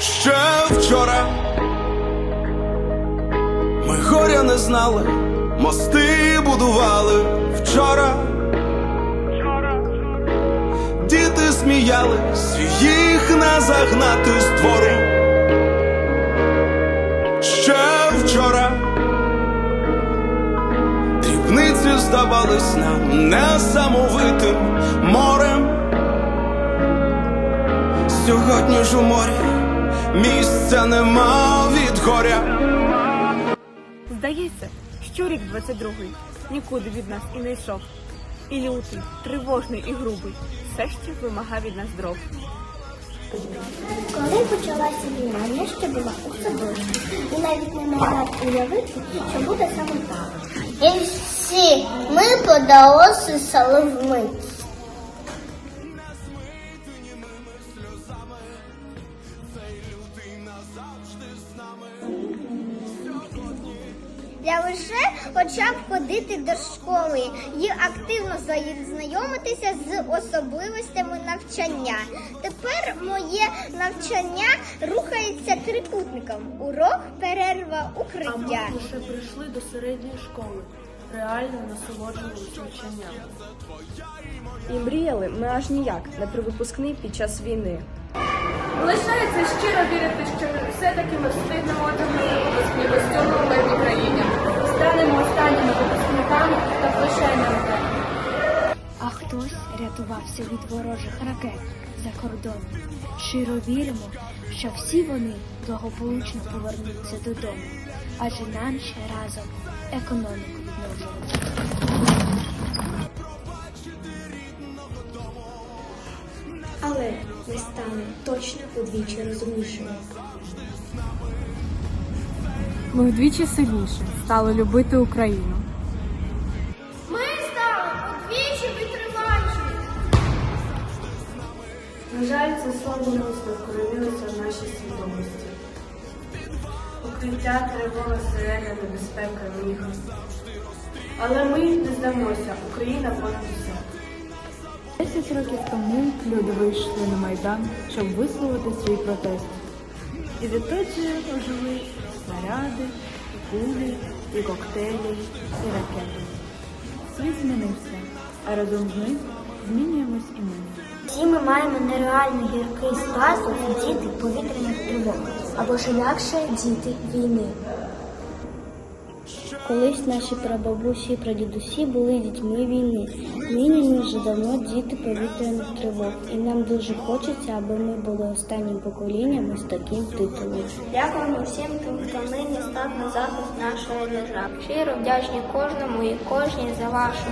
Ще вчора ми горя не знали, мости будували вчора. Діти сміялись, їх не загнати з двору. Ще вчора дрібниці здавались нам несамовитим морем. Сьогодні ж у морі місця нема від горя. Здається, що рік 22-й нікуди від нас і не йшов. І лютий, тривожний і грубий, все ще вимагав від нас дров. Коли почалася війна, я ще була у садочку і навіть не могла уявити, що буде саме так. І всі ми подалося вмить. Лише почав ходити до школи і активно знайомитися з особливостями навчання. Тепер моє навчання рухається трикутником. Урок, перерва, А ми укриття. лише прийшли до середньої школи, реально насолоджувались навчанням. І мріяли ми аж ніяк не про випускний під час війни. Лишається щиро вірити, що все-таки ми встигнемо та прощальними. А хтось рятувався від ворожих ракет за кордоном. Щиро віримо, що всі вони благополучно повернуться додому, адже нам ще разом економіку відновлювати. Але ми станемо точно удвічі розумнішими. Ми вдвічі сильніше стали любити Україну. На жаль, це мисло вкоренилося в нашій свідомості. Укриття, тривога, сирена, небезпека, міха. Але ми не здамося, Україна понад усе. Десять років тому люди вийшли на Майдан, щоб висловити свій протест. І відтоді ожили снаряди, кулі, і коктейлі, і ракети. Світ змінився, а разом з ним змінюємось і ми. Всі ми маємо нереально гіркий спазм діти повітряних тривог, або ж інакше діти війни. Колись наші прабабусі і прадідусі були дітьми війни. Нині вже давно діти повітряних тривог, і нам дуже хочеться, аби ми були останнім поколінням із таким титулом. Дякуємо всім тим, хто нині став на захист нашої держави. Щиро вдячні кожному і кожній за вашу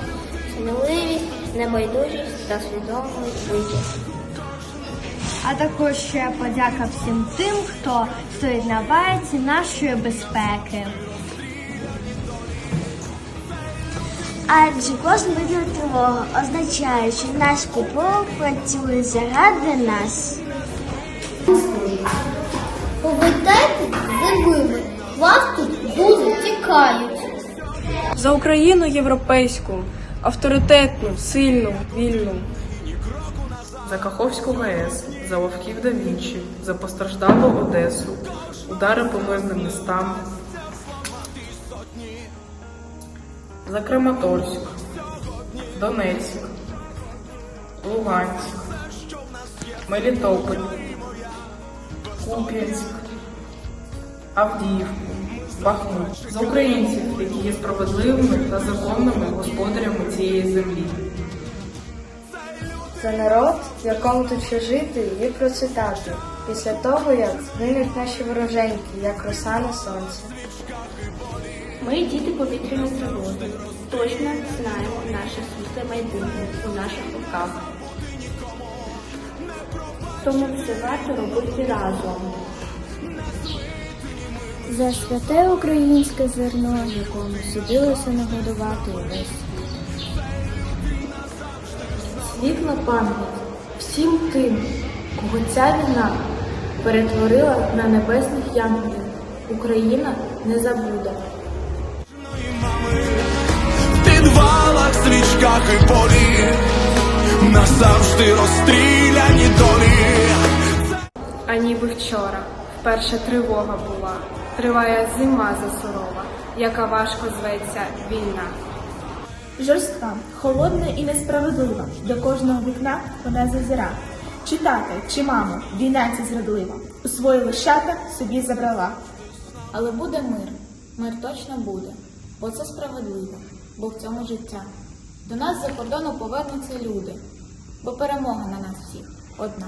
сміливість, небайдужість та свідому витязь. А також ще подяка всім тим, хто стоїть на варті нашої безпеки. Адже кожна виділа тривога означає, що наш ППО працює заради нас. Повертайте живими, вас тут дуже тікають. За Україну європейську, авторитетну, сильну, вільну. За Каховську ГАЕС, за Вовків да Вінчі, за постраждалу Одесу, удари по мирним містам, за Краматорськ, Донецьк, Луганськ, Мелітополь, Куп'янськ, Авдіївку, Бахмут, за українців, які є справедливими та законними господарями цієї землі. За народ, в якому тут ще жити і процвітати, після того, як згинуть наші вороженьки, як роса на сонці. Ми діти повітряної тривоги. Точно знаємо наше світле майбутнє у наших руках. Тому це варто робити разом. За святе українське зерно, якому судилося нагодувати увесь світ. Світла пам'ять всім тим, кого ця війна перетворила на небесних янголів. Україна не забуде. В підвалах, свічках і полі назавжди розстріляні долі. а ніби вчора. Вперше тривога була, триває зима засурова, яка важко зветься війна. Жорстка, холодна і несправедлива. До кожного вікна вона зазира. Чи тата, чи мамо, війна ця зрадлива. У свої лищата собі забрала. Але буде мир, мир точно буде, бо це справедливо, бо в цьому життя. До нас за кордону повернуться люди, бо перемога на нас всіх одна.